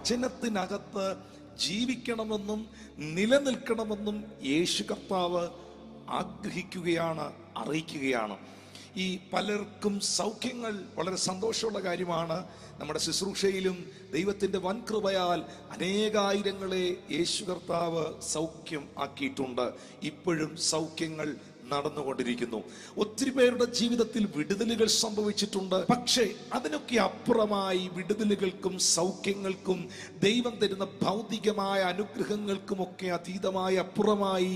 വചനത്തിനകത്ത് ജീവിക്കണമെന്നും നിലനിൽക്കണമെന്നും യേശു കർത്താവ് ആഗ്രഹിക്കുകയാണ് അറിയിക്കുകയാണ്. ഈ പലർക്കും സൗഖ്യങ്ങൾ വളരെ സന്തോഷമുള്ള കാര്യമാണ്. നമ്മുടെ ശുശ്രൂഷയിലും ദൈവത്തിന്റെ വൻകൃപയാൽ അനേകായിരങ്ങളെ യേശു കർത്താവ് സൗഖ്യം ആക്കിയിട്ടുണ്ട്. ഇപ്പോഴും സൗഖ്യങ്ങൾ നടന്നുകൊണ്ടിരിക്കുന്നു. ഒത്തിരി പേരുടെ ജീവിതത്തിൽ വിടുതലുകൾ സംഭവിച്ചിട്ടുണ്ട്. പക്ഷേ അതിനൊക്കെ അപ്പുറമായി വിടുതലുകൾക്കും സൗഖ്യങ്ങൾക്കും ദൈവം തരുന്ന ഭൗതികമായ അനുഗ്രഹങ്ങൾക്കും ഒക്കെ അതീതമായ അപ്പുറമായി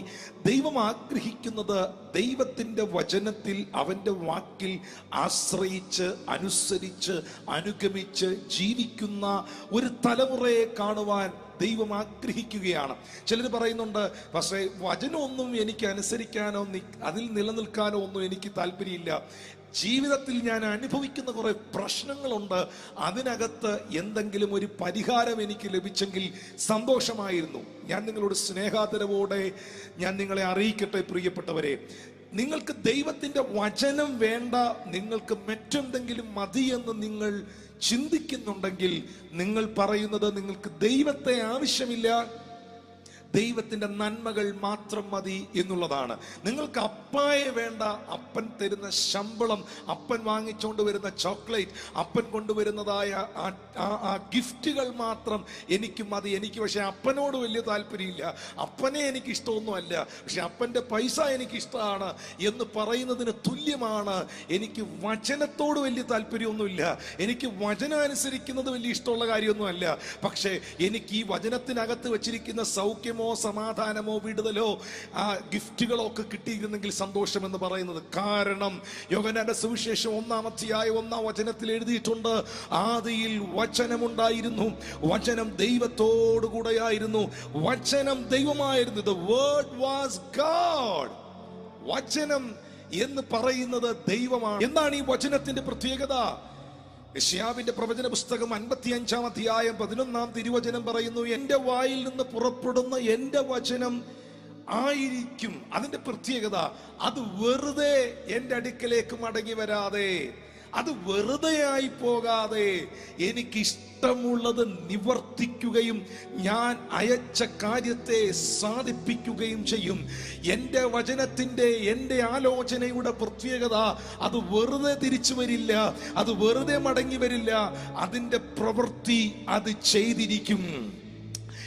ദൈവം ആഗ്രഹിക്കുന്നത് ദൈവത്തിന്റെ വചനത്തിൽ അവന്റെ വാക്കിൽ ആശ്രയിച്ച് അനുസരിച്ച് അനുഗമിച്ച് ജീവിക്കുന്ന ഒരു തലമുറയെ കാണുവാൻ ദൈവം ആഗ്രഹിക്കുകയാണ്. ചിലർ പറയുന്നുണ്ട് പക്ഷേ വചനമൊന്നും എനിക്ക് അനുസരിക്കാനോ അതിൽ നിലനിൽക്കാനോ ഒന്നും എനിക്ക് താല്പര്യമില്ല. ജീവിതത്തിൽ ഞാൻ അനുഭവിക്കുന്ന കുറെ പ്രശ്നങ്ങളുണ്ട്. അതിനകത്ത് എന്തെങ്കിലും ഒരു പരിഹാരം എനിക്ക് ലഭിച്ചെങ്കിൽ സന്തോഷമായിരുന്നു. ഞാൻ നിങ്ങളോട് സ്നേഹാദരവോടെ ഞാൻ നിങ്ങളെ അറിയിക്കട്ടെ പ്രിയപ്പെട്ടവരെ. നിങ്ങൾക്ക് ദൈവത്തിന്റെ വചനം വേണ്ട നിങ്ങൾക്ക് മറ്റെന്തെങ്കിലും മതിയെന്ന് നിങ്ങൾ ചിന്തിക്കുന്നുണ്ടെങ്കിൽ നിങ്ങൾ പറയുന്നത് നിങ്ങൾക്ക് ദൈവത്തെ ആവശ്യമില്ല. ദൈവത്തിന്റെ നന്മകൾ മാത്രം മതി എന്നുള്ളതാണ്. നിങ്ങൾക്ക് അപ്പായെ വേണ്ട. അപ്പൻ തരുന്ന ശമ്പളം അപ്പൻ വാങ്ങിച്ചുകൊണ്ട് വരുന്ന ചോക്ലേറ്റ് അപ്പൻ കൊണ്ടുവരുന്നതായ ആ ഗിഫ്റ്റുകൾ മാത്രം എനിക്ക് മതി. എനിക്ക് പക്ഷെ അപ്പനോട് വലിയ താല്പര്യമില്ല. അപ്പനെ എനിക്ക് ഇഷ്ടമൊന്നുമല്ല പക്ഷെ അപ്പന്റെ പൈസ എനിക്ക് ഇഷ്ടമാണ് എന്ന് പറയുന്നതിന് തുല്യമാണ്. എനിക്ക് വചനത്തോട് വലിയ താല്പര്യമൊന്നുമില്ല. എനിക്ക് വചനം അനുസരിക്കുന്നത് വലിയ ഇഷ്ടമുള്ള കാര്യമൊന്നുമല്ല. പക്ഷേ എനിക്ക് ഈ വചനത്തിനകത്ത് വെച്ചിരിക്കുന്ന സൗഖ്യമോ സമാധാനമോ വിടുതലോ ആ ഗിഫ്റ്റുകളോ ഒക്കെ കിട്ടിയിരുന്നെങ്കിൽ സന്തോഷം എന്ന് പറയുന്നത്. കാരണം യോഗനാന്റെ സുവിശേഷം ഒന്നാം അധ്യായ ഒന്നാം വചനത്തിൽ എഴുതിയിട്ടുണ്ട് ആദിയിൽ വചനമുണ്ടായിരുന്നു വചനം ദൈവത്തോടു കൂടെയായിരുന്നു വചനം ദൈവമായിരുന്നു. ദ വേർഡ് വാസ് ഗാഡ് വചനം എന്ന് പറയുന്നത് ദൈവമാണ്. എന്താണ് ഈ വചനത്തിന്റെ പ്രത്യേകത? യശ്യാവിന്റെ പ്രവചന പുസ്തകം അൻപത്തി അഞ്ചാം അധ്യായം പതിനൊന്നാം തിരുവചനം പറയുന്നു എന്റെ വായിൽ നിന്ന് പുറപ്പെടുന്ന എന്റെ വചനം ആയിരിക്കും. അതിന്റെ പ്രത്യേകത അത് വെറുതെ എന്റെ അടുക്കലേക്ക് മടങ്ങി വരാതെ അത് വെറുതെയായി പോകാതെ എനിക്ക് ഇഷ്ടമുള്ളത് നിവർത്തിക്കുകയും ഞാൻ അയച്ച കാര്യത്തെ സാധിപ്പിക്കുകയും ചെയ്യും. എന്റെ വചനത്തിന്റെ എന്റെ ആലോചനയുടെ പ്രത്യേകത അത് വെറുതെ തിരിച്ചു വരില്ല അത് വെറുതെ മടങ്ങി വരില്ല. അതിന്റെ പ്രവൃത്തി അത് ചെയ്തിരിക്കും.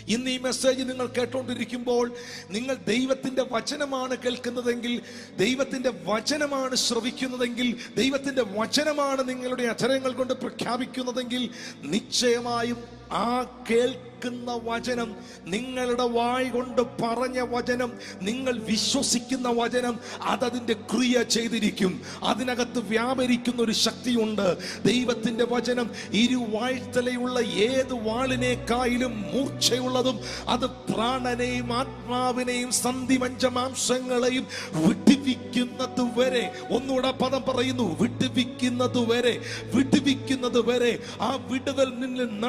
ഇന്ന് ഈ മെസ്സേജ് നിങ്ങൾ കേട്ടോണ്ടിരിക്കുമ്പോൾ നിങ്ങൾ ദൈവത്തിന്റെ വചനമാണ് കേൾക്കുന്നതെങ്കിൽ ദൈവത്തിന്റെ വചനമാണ് ശ്രവിക്കുന്നതെങ്കിൽ ദൈവത്തിന്റെ വചനമാണ് നിങ്ങളുടെ അധരങ്ങൾ കൊണ്ട് പ്രഖ്യാപിക്കുന്നതെങ്കിൽ നിശ്ചയമായും ആ കേൾക്കുന്ന വചനം നിങ്ങളുടെ വായ് കൊണ്ട് പറഞ്ഞ വചനം നിങ്ങൾ വിശ്വസിക്കുന്ന വചനം അതതിന്റെ ക്രിയ ചെയ്തിരിക്കും. അതിനകത്ത് വ്യാപരിക്കുന്ന ഒരു ശക്തിയുണ്ട്. ദൈവത്തിന്റെ വചനം ഇരുവാഴ്ത്തലയുള്ള ഏത് വാളിനേക്കായാലും മൂർച്ചയുള്ളതും അത് പ്രാണനെയും ആത്മാവിനെയും സന്ധിമഞ്ചമാംശങ്ങളെയും വിട്ടിപ്പിക്കുന്നത് വരെ ഒന്നുകൂടെ പദം പറയുന്നു വിട്ടിപ്പിക്കുന്നത് വരെ വിട്ടിപ്പിക്കുന്നത് വരെ ആ വിടുതൽ നിന്നിൽ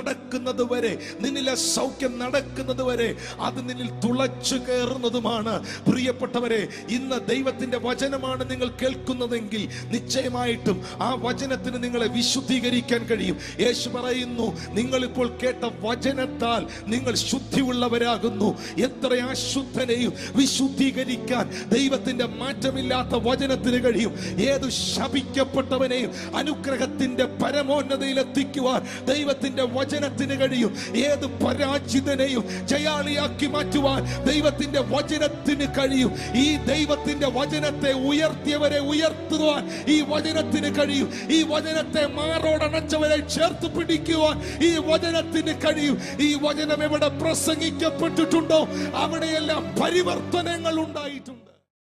നടക്കുന്നത് വരെ നിന്നിലെ സൗഖ്യം നടക്കുന്നത് വരെ അത് നിന്നിൽ തുളച്ചു കയറുന്നതുമാണ്. പ്രിയപ്പെട്ടവരെ ഇന്ന് ദൈവത്തിന്റെ വചനമാണ് നിങ്ങൾ കേൾക്കുന്നതെങ്കിൽ നിശ്ചയമായിട്ടും ആ വചനത്തിന് നിങ്ങളെ വിശുദ്ധീകരിക്കാൻ കഴിയും. യേശു പറയുന്നു നിങ്ങൾ ഇപ്പോൾ കേട്ട വചനത്താൽ നിങ്ങൾ ശുദ്ധിയുള്ളവരാകുന്നു. എത്ര അശുദ്ധനെയും വിശുദ്ധീകരിക്കാൻ ദൈവത്തിന്റെ മാറ്റമില്ലാത്ത വചനത്തിന് കഴിയും. ഏത് ശപിക്കപ്പെട്ടവനെയും അനുഗ്രഹത്തിന്റെ പരമോന്നതയിൽ എത്തിക്കുവാൻ ദൈവത്തിന്റെ വചനത്തിന് കഴിയും. ഏത് പരാജിതനെയും ജയാളിയാക്കി മാറ്റുവാൻ ദൈവത്തിന്റെ വചനത്തിന് കഴിയും. ഈ ദൈവത്തിന്റെ വചനത്തെ ഉയർത്തിയവരെ ഉയർത്തുവാൻ ഈ വചനത്തിന് കഴിയും. ഈ വചനത്തെ മാറോടണച്ചവരെ ചേർത്ത് പിടിക്കുവാൻ ഈ വചനത്തിന് കഴിയും. ഈ വചനം എവിടെ പ്രസംഗിക്കപ്പെട്ടിട്ടുണ്ടോ? അവിടെയെല്ലാം പരിവർത്തനങ്ങൾ ഉണ്ടായിട്ടുണ്ട്.